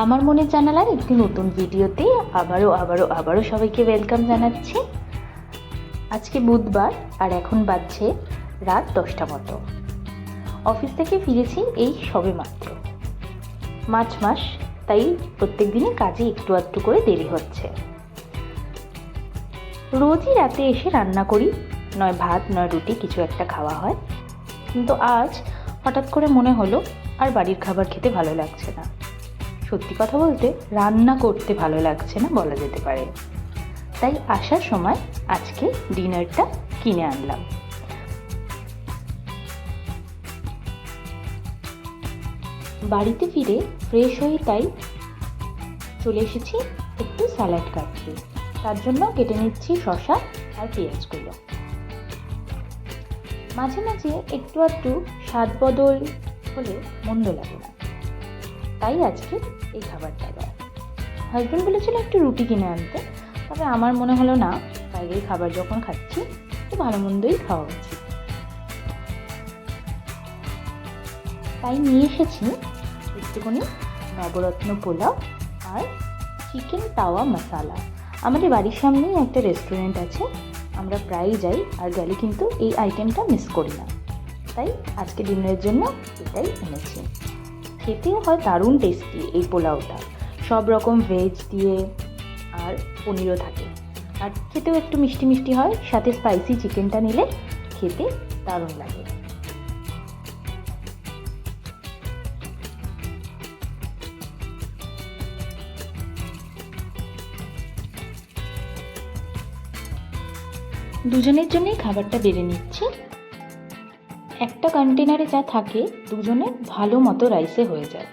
আমার মনে জানালার একটি নতুন ভিডিওতে আবারও আবারও আবারও সবাইকে ওয়েলকাম জানাচ্ছি। আজকে বুধবার আর এখন বাজছে রাত দশটা মতো। অফিস থেকে ফিরেছি এই সবে মাত্র। মার্চ মাস, তাই প্রত্যেক দিনই কাজে একটু আধটু করে দেরি হচ্ছে। রোজই রাতে এসে রান্না করি, নয় ভাত, নয় রুটি, কিছু একটা খাওয়া হয়। কিন্তু আজ হঠাৎ করে মনে হলো, আর বাড়ির খাবার খেতে ভালো লাগছে না। সত্যি কথা বলতে রান্না করতে ভালো লাগছে না বলা যেতে পারে। তাই আসার সময় আজকে ডিনারটা কিনে আনলাম। বাড়িতে ফিরে ফ্রেশ হয়ে তাই চলে এসেছি একটু স্যালাড কাটতে তার জন্য কেটে নিচ্ছি শশা আর পেঁয়াজগুলো। মাঝে মাঝে একটু একটু স্বাদ বদল হলে মন্দ লাগে না। তাই আজকে এই খাবারটা দেয় হাজব্যান্ড বলেছিল একটু রুটি কিনে আনতে, তবে আমার মনে হলো না, বাইরের খাবার যখন খাচ্ছি, একটু ভালো মন্দই খাওয়া উচিত। তাই নিয়ে এসেছি একটুখানি নবরত্ন পোলাও আর চিকেন তাওয়া মশালা। আমাদের বাড়ির সামনেই একটা রেস্টুরেন্ট আছে, আমরা প্রায়ই যাই, আর গেলে কিন্তু এই আইটেমটা মিস করি না। তাই আজকে ডিনারের জন্য এটাই এনেছি। খেতেও হয় দারুণ টেস্টি এই পোলাওটা। সব রকম ভেজ দিয়ে আর পনিরও থাকে। আর খেতেও একটু মিষ্টি মিষ্টি হয়, সাথে স্পাইসি চিকেনটা নিলে খেতে দারুণ লাগে। দুজনের জন্যই খাবারটা বেড়ে নিচ্ছি। একটা কন্টেনারে যা থাকে, দুজনে ভালো মতো রাইসে হয়ে যায়।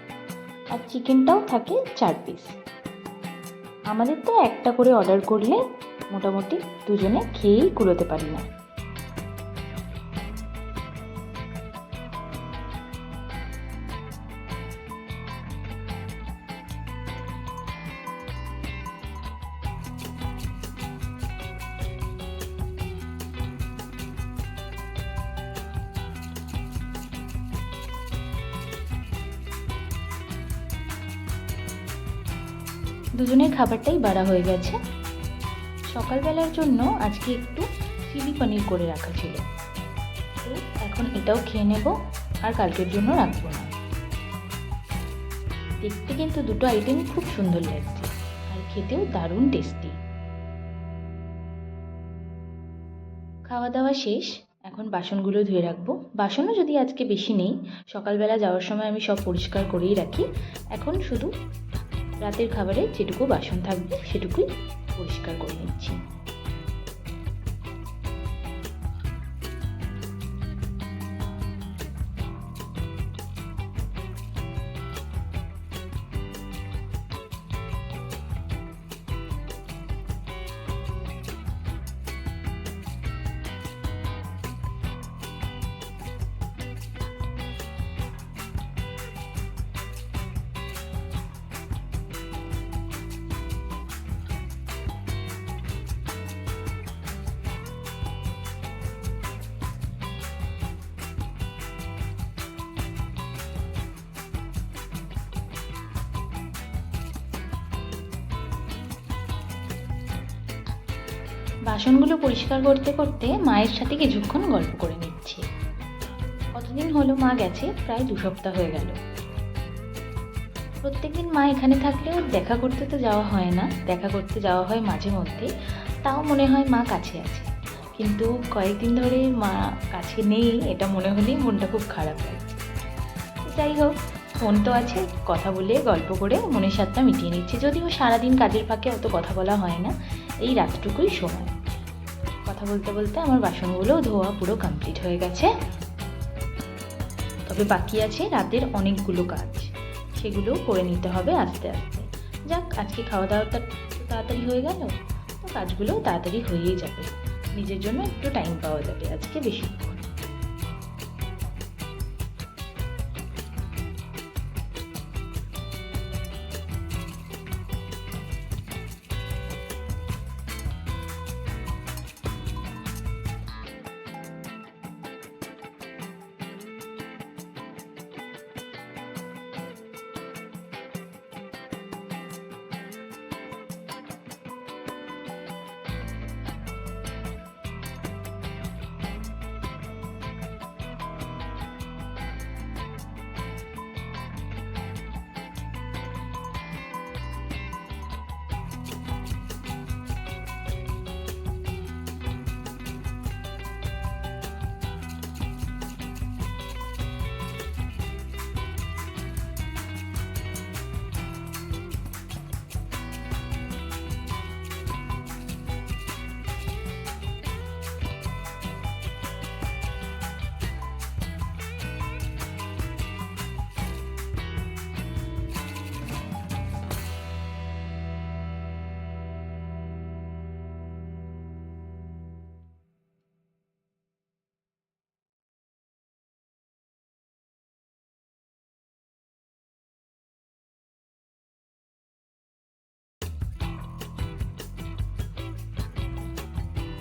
আর চিকেনটাও থাকে চার পিস আমাদের তো একটা করে অর্ডার করলে মোটামুটি দুজনে খেয়েই কুলোতে পারি না। খাবারটাই বাড়া হয়ে গেছে। সকালবেলার জন্য আজকে একটু চিলি পনির করে রাখা ছিল। তো এখন এটাও খেয়ে নেব আর কালকের জন্য রাখব না। দেখতে কিন্তু দুটো আইটেম খুব সুন্দর লাগছে আর খেতেও দারুণ টেস্টি খাওয়া দাওয়া শেষ, এখন বাসনগুলো ধুয়ে রাখব। বাসনও যদি আজকে বেশি নেই, সকালবেলা যাওয়ার সময় আমি সব পরিষ্কার করেই রাখি। এখন শুধু রাতের খাবারে যেটুকু বাসন থাকবে সেটুকুই পরিষ্কার করে নিচ্ছি। বাসনগুলো পরিষ্কার করতে করতে মায়ের সাথে কিছুক্ষণ গল্প করে নিচ্ছি। কতদিন হলো মা গেছে? প্রায় দু সপ্তাহ হয়ে গেল। প্রত্যেকদিন মা এখানে থাকলেও দেখা করতে তো যাওয়া হয় না। দেখা করতে যাওয়া হয় মাঝে মধ্যে। তাও মনে হয় মা কাছে আছে। কিন্তু কয়েকদিন ধরে মা কাছে নেই, এটা মনে হলেই মনটা খুব খারাপ হয় যাই হোক ফোন তো আছে, কথা বলে, গল্প করে মনের স্বাদটা মিটিয়ে নিচ্ছে। যদিও সারাদিন কাজের ফাঁকে অত কথা বলা হয় না, এই রাতটুকুই সময়। কথা বলতে বলতে আমার বাসনগুলো ধোয়া পুরো কমপ্লিট হয়ে গেছে। তবে বাকি আছে রাতের অনেকগুলো কাজ, সেগুলো করে নিতে হবে আস্তে আস্তে। যাক, আজকে খাওয়া দাওয়াটা তাড়াতাড়ি হয়ে গেল, তো কাজগুলো তাড়াতাড়ি হয়েই যাবে। নিজের জন্য একটু টাইম পাওয়া যাবে আজকে বেশিক্ষণ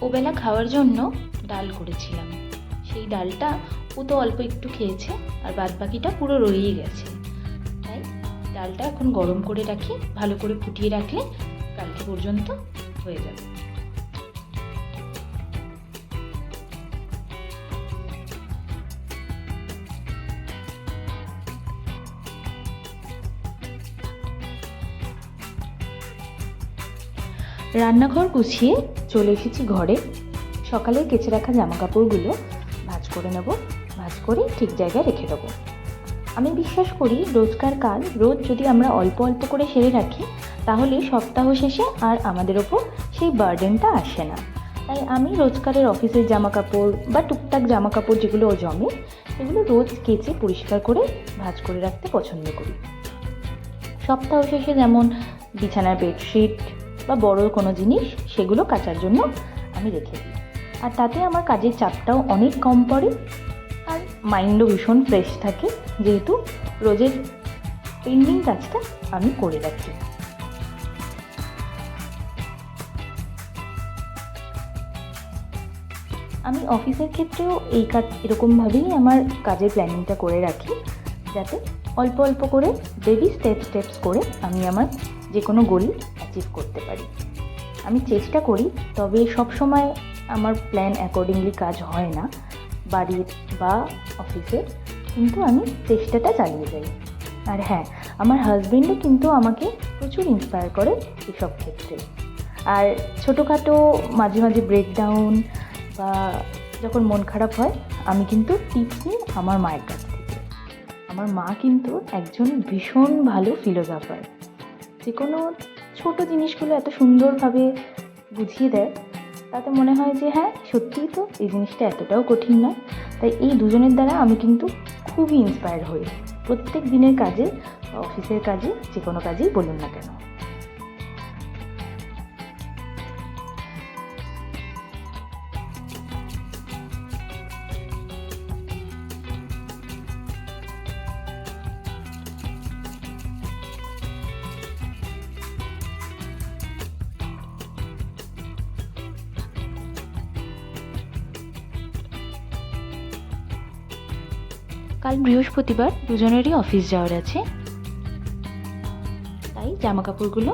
ওবেলা খাওয়ার জন্য ডাল করেছিলাম। সেই ডালটা ও তো অল্প একটু খেয়েছে আর বাদ বাকিটা পুরো রয়েই গেছে। তাই ডালটা এখন গরম করে রাখি, ভালো করে ফুটিয়ে রাখলে কালকে পর্যন্ত হয়ে যাবে। রান্নাঘর গুছিয়ে চলে এসেছি ঘরে। সকালে কেচে রাখা জামা কাপড়গুলো ভাঁজ করে নেব। ভাজ করে ঠিক জায়গায় রেখে দেবো। আমি বিশ্বাস করি রোজকার কাজ রোজ যদি আমরা অল্প অল্প করে সেরে রাখি, তাহলে সপ্তাহ শেষে আর আমাদের ওপর সেই বার্ডেনটা আসে না। তাই আমি রোজকারের অফিসের জামা কাপড় বা টুকটাক জামা কাপড় যেগুলো জমে সেগুলো রোজ কেচে পরিষ্কার করে ভাজ করে রাখতে পছন্দ করি। সপ্তাহ শেষে যেমন বিছানার বেডশিট বা বড় কোনো জিনিস, সেগুলো কাচার জন্য আমি রেখে দিই। আর তাতে আমার কাজের চাপটাও অনেক কম পড়ে আর মাইন্ডও ভীষণ ফ্রেশ থাকে, যেহেতু রোজের পেন্ডিং কাজটা আমি করে রাখি। আমি অফিসের ক্ষেত্রেও এই কাজ এরকমভাবেই আমার কাজের প্ল্যানিংটা করে রাখি, যাতে অল্প অল্প করে বেবি স্টেপ স্টেপস করে আমি আমার যে কোনো গোল অ্যাচিভ করতে পারি। আমি চেষ্টা করি, তবে সব সময় আমার প্ল্যান অ্যাকর্ডিংলি কাজ হয় না, বাড়ির বা অফিসে কিন্তু আমি চেষ্টাটা চালিয়ে যাই। আর হ্যাঁ আমার হাজবেন্ডও কিন্তু আমাকে প্রচুর ইন্সপায়ার করে এসব ক্ষেত্রে। আর ছোটোখাটো মাঝে মাঝে ব্রেকডাউন বা যখন মন খারাপ হয়, আমি কিন্তু টিপস নিই আমার মায়ের কাছ থেকে। আমার মা কিন্তু একজন ভীষণ ভালো ফিলোজফার যে কোনো ছোটো জিনিসগুলো এত সুন্দরভাবে বুঝিয়ে দেয়, তাতে মনে হয় যে হ্যাঁ সত্যিই তো এই জিনিসটা এতটাও কঠিন নয়। তাই এই দুজনের দ্বারা আমি কিন্তু খুবই ইন্সপায়ার হই। প্রত্যেক দিনের কাজে অফিসের কাজে, যে কোনো কাজেই বলুন না কেন। কাল বৃহস্পতিবার দুজনেরই অফিস যাওয়ার আছে। তাই জামা কাপড়গুলো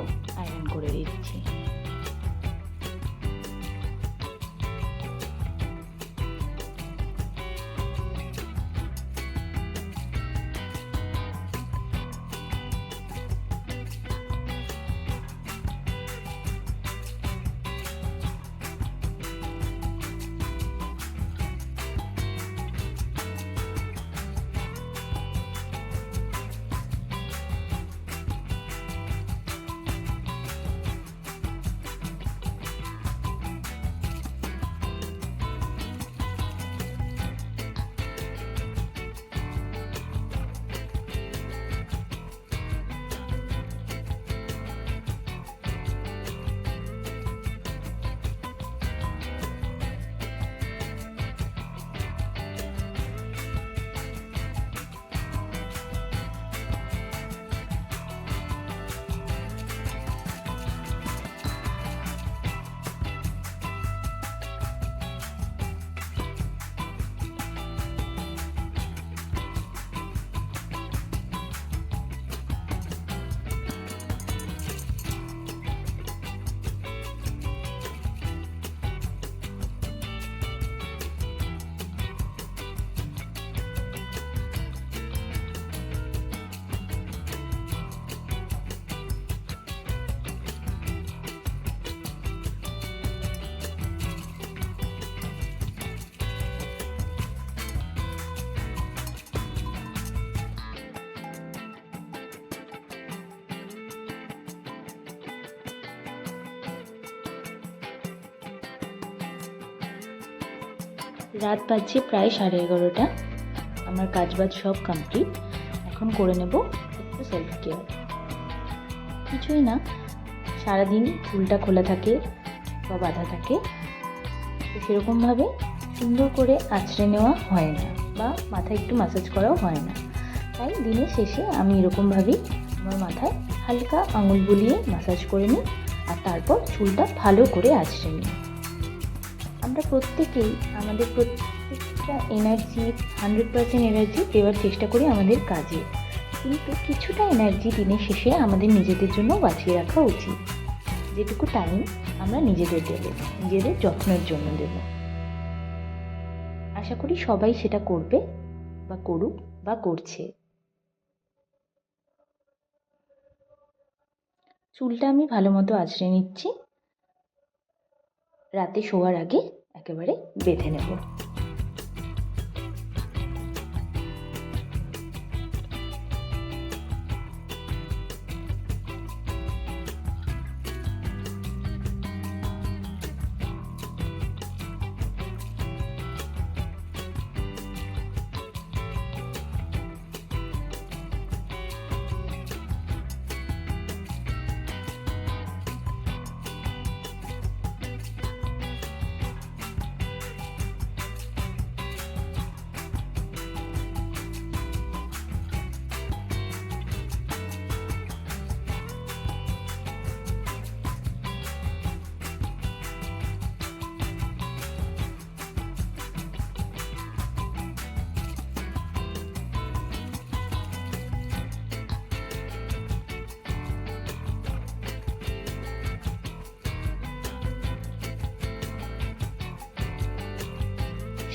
রাত বাজছে প্রায় সাড়ে এগারোটা। আমার কাজ বাজ সব কমপ্লিট এখন করে নেব একটু সেলফ কেয়ার কিছুই না, সারাদিন ফুলটা খোলা থাকে বা বাঁধা থাকে। তো সেরকমভাবে সুন্দর করে আঁচড়ে নেওয়া হয় না বা মাথায় একটু মাসাজ করাও হয় না। তাই দিনের শেষে আমি এরকমভাবেই আমার মাথায় হালকা আঙুল বুলিয়ে মাসাজ করে নিই আর তারপর চুলটা ভালো করে আঁচড়ে নিই। আমরা প্রত্যেকেই আমাদের প্রত্যেকটা এনার্জি হান্ড্রেড পার্সেন্ট এনার্জি দেওয়ার চেষ্টা করি আমাদের কাজে। কিন্তু কিছুটা এনার্জি দিনের শেষে আমাদের নিজেদের জন্য বাঁচিয়ে রাখা উচিত। যেটুকু টাইম আমরা নিজেদের দেবো, নিজেদের যত্নের জন্য দেব। আশা করি সবাই সেটা করবে বা করুক বা করছে। চুলটা আমি ভালো মতো আঁচড়ে নিচ্ছি। রাতে শোয়ার আগে একেবারে বেঁধে নেব।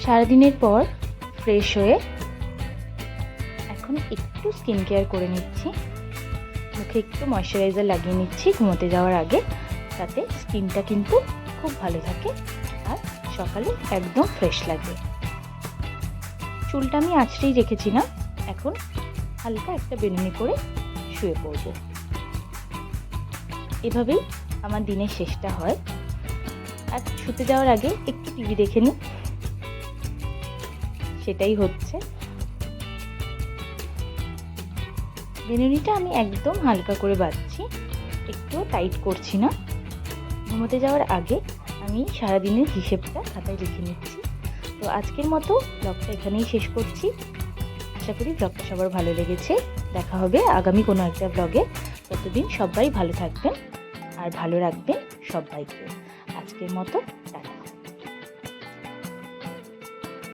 সারাদিনের পর ফ্রেশ হয়ে এখন একটু স্কিন কেয়ার করে নিচ্ছি। মুখে একটু ময়শ্চারাইজার লাগিয়ে নিচ্ছি ঘুমোতে যাওয়ার আগে তাতে স্কিনটা কিন্তু খুব ভালো থাকে আর সকালে একদম ফ্রেশ লাগে। চুলটা আমি আঁচড়েই রেখেছি না এখন হালকা একটা বেনুনি করে শুয়ে পড়ব। এভাবেই আমার দিনের শেষটা হয়। আর শুতে যাওয়ার আগে একটু টিভি দেখে নিই। সেটাই হচ্ছে। বেনুনিটা আমি একদম হালকা করে বাঁধছি একটুও টাইট করছি না। ঘুমোতে যাওয়ার আগে আমি সারাদিনের হিসেবটা খাতায় লিখে নিচ্ছি। তো আজকের মতো ব্লগটা এখানেই শেষ করছি। আশা করি ব্লগটা সবার ভালো লেগেছে। দেখা হবে আগামী কোনো একটা ব্লগে। ততদিন সবাই ভালো থাকবেন আর ভালো রাখবেন সবাইকে। আজকের মতো